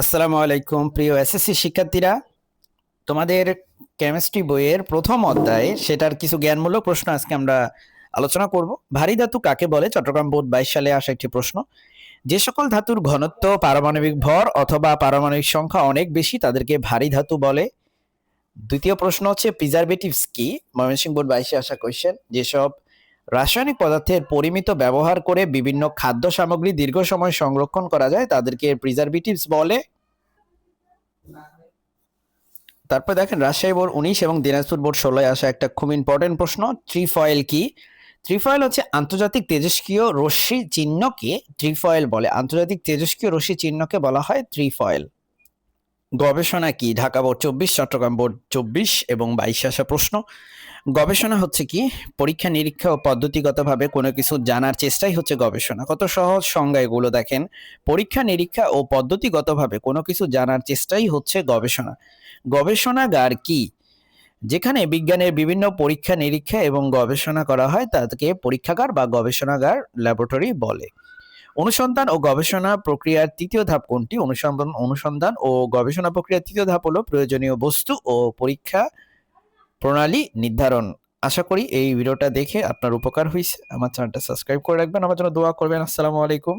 আসসালামু আলাইকুম, প্রিয় এসএসসি শিক্ষার্থীরা। তোমাদের কেমিস্ট্রি বইয়ের প্রথম অধ্যায়ে সেটার কিছু জ্ঞানমূলক প্রশ্ন আজকে আমরা আলোচনা করব। ভারী ধাতু কাকে বলে? চট্টগ্রাম বোর্ড বাইশ সালে আসা একটি প্রশ্ন। যে সকল ধাতুর ঘনত্ব পারমাণবিক ভর অথবা পারমাণবিক সংখ্যা অনেক বেশি, তাদেরকে ভারী ধাতু বলে। দ্বিতীয় প্রশ্ন হচ্ছে প্রিজারভেটিভস কি? ময়মনসিংহ বোর্ড বাইশে আসা কোয়েশ্চেন যেসব রাসায়নিক পদার্থের পরিমিত ব্যবহার করে বিভিন্ন খাদ্য সামগ্রী দীর্ঘ সময় সংরক্ষণ করা যায়, তাদেরকে প্রিজারভেটিভস বলে। তারপর দেখেন, রাজশাহী বোর্ড উনিশ এবং দিনাজপুর বোর্ড ষোলোয় আসা একটা খুব ইম্পর্টেন্ট প্রশ্ন ত্রিফয়েল কি? ত্রিফয়েল হচ্ছে আন্তর্জাতিক তেজস্ক্রিয় রশ্মি চিহ্নকে ত্রিফয়েল বলে। আন্তর্জাতিক তেজস্ক্রিয় রশ্মি চিহ্নকে বলা হয় ত্রিফয়েল গবেষণা কি? ঢাকা বোর্ড চব্বিশ, চট্টগ্রাম বোর্ড চব্বিশ এবং বাইশে আসা প্রশ্ন। গবেষণা হচ্ছে কি? পরীক্ষা, নিরীক্ষা ও পদ্ধতিগতভাবে কোনো কিছু জানার চেষ্টাই হচ্ছে গবেষণা। কত সহজ সংজ্ঞা এগুলো দেখেন। পরীক্ষা, নিরীক্ষা ও পদ্ধতিগতভাবে কোনো কিছু জানার চেষ্টাই হচ্ছে গবেষণা। গবেষণাগার কি? যেখানে বিজ্ঞানের বিভিন্ন পরীক্ষা, নিরীক্ষা এবং গবেষণা করা হয়, তাকে পরীক্ষাগার বা গবেষণাগার ল্যাবরেটরি বলে। অনুসন্ধান ও গবেষণা প্রক্রিয়ার তৃতীয় ধাপ কোনটি? অনুসন্ধান অনুসন্ধান ও গবেষণা প্রক্রিয়ার তৃতীয় ধাপ হলো প্রয়োজনীয় বস্তু ও পরীক্ষা প্রণালী নির্ধারণ। আশা করি এই ভিডিওটা দেখে আপনার উপকার হয়েছে আমার চ্যানেলটা সাবস্ক্রাইব করে রাখবেন। আমার জন্য দোয়া করবেন। আসসালামু আলাইকুম।